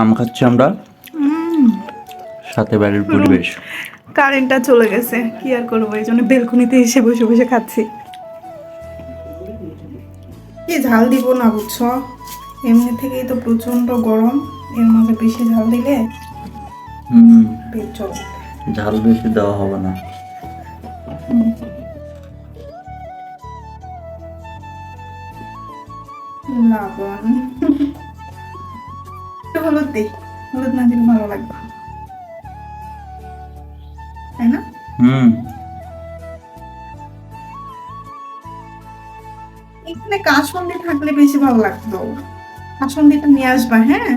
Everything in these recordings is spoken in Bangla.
আম খাচ্ছি আমরা। সাথে বাড়ির পরিবেশ। কারেন্টটা চলে গেছে কি আর করব? এই জন্য বেলকুনিতে এসে বসে বসে খাচ্ছি। কি ঝাল দিব না বুঝছ? এমনি থেকেই তো প্রচণ্ড গরম এর মাঝে বেশি ঝাল দিলে হুম। পেট চলে। ঝাল বেশি দেওয়া হবে না। লবণ হলুদ দিই। হলুদ না দিলে ভালো লাগবে তাই না? হুম। এখানে কাসন্দি থাকলে বেশি ভালো লাগতো। কাসন্দিটা নিয়ে আসবা হ্যাঁ?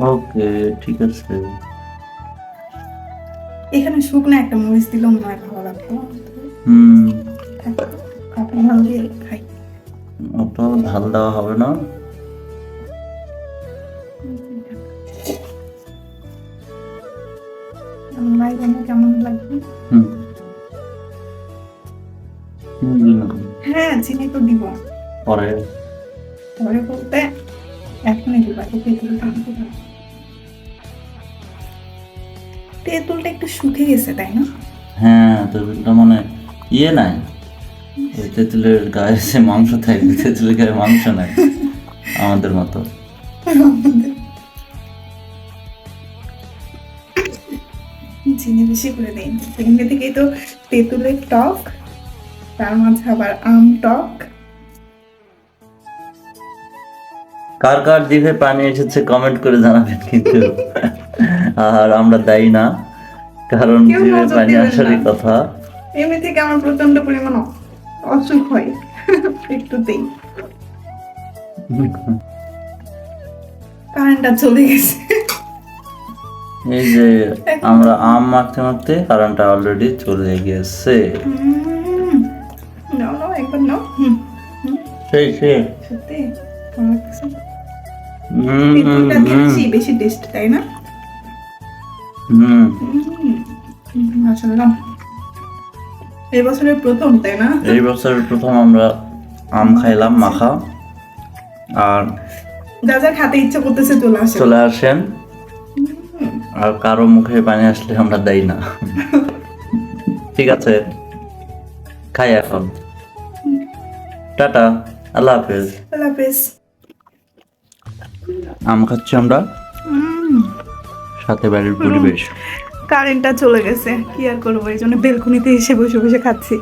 ওকে ঠিক আছে। এখানে শুকনো একটা মরিচ দিলেও মনে হয় ভালো লাগতো। হুম। কাপড় ভালো দিয়ে খাই। অত ঝাল দেওয়া হবে না। কেমন লাগবে। হ্যাঁ চিনি তো দিব। পরে। পরে বলতে এখনই দিবা তো তেঁতুলটা তেঁতুলটা একটু শুকে গেছে তাই না? হ্যাঁ তেঁতুলটা মানে ইয়ে নাই। তেঁতুলের গায়ে সে মাংস থাকে তেঁতুলের গায়ে মাংস নাই আমাদের মতো। চিনি বেশি করে দেই। এমনি থেকেই তো তেঁতুলের টক তার মাঝে আবার আম টক। কার কার জিভে পানি এসেছে কমেন্ট করে জানাবেন কিন্তু। আর আমরা দায়ী না কারণ জিভে পানি আসারই কথা। এমনি থেকে আমার প্রচণ্ড পরিমাণ অসুখ হয় একটু একটুতেই কারেন্টটা চলে গেছে। এই যে আমরা আম মাখতে মাখতে কারেন্টটা অলরেডি চলে গেছে। নাও নাও একবার নাও। হুম হুম। সেই সেই। সত্যি? ভালো লাগতেছে হুম, হুম, তেঁতুলটা হুম, বেশি টেস্ট তাই না? হুম। মাসাল্লাহ এই বছরের প্রথম তাই না? এই বছরের প্রথম আমরা আম খাইলাম মাখা। আর যা যা খেতে ইচ্ছা করতেছে চলে আসে চলে আসেন। আর কারও মুখে পানি আসলে আমরা দেই না। ঠিক আছে। খাই এখন। টাটা। আল্লাহ হাফেজ। আল্লাহ হাফেজ। আম খাচ্ছি আমরা। সাথে বাড়ির পরিবেশ। কারেন্টটা চলে গেছে। কি আর করব? এই জন্য বেলকুনিতে এসে বসে বসে খাচ্ছি।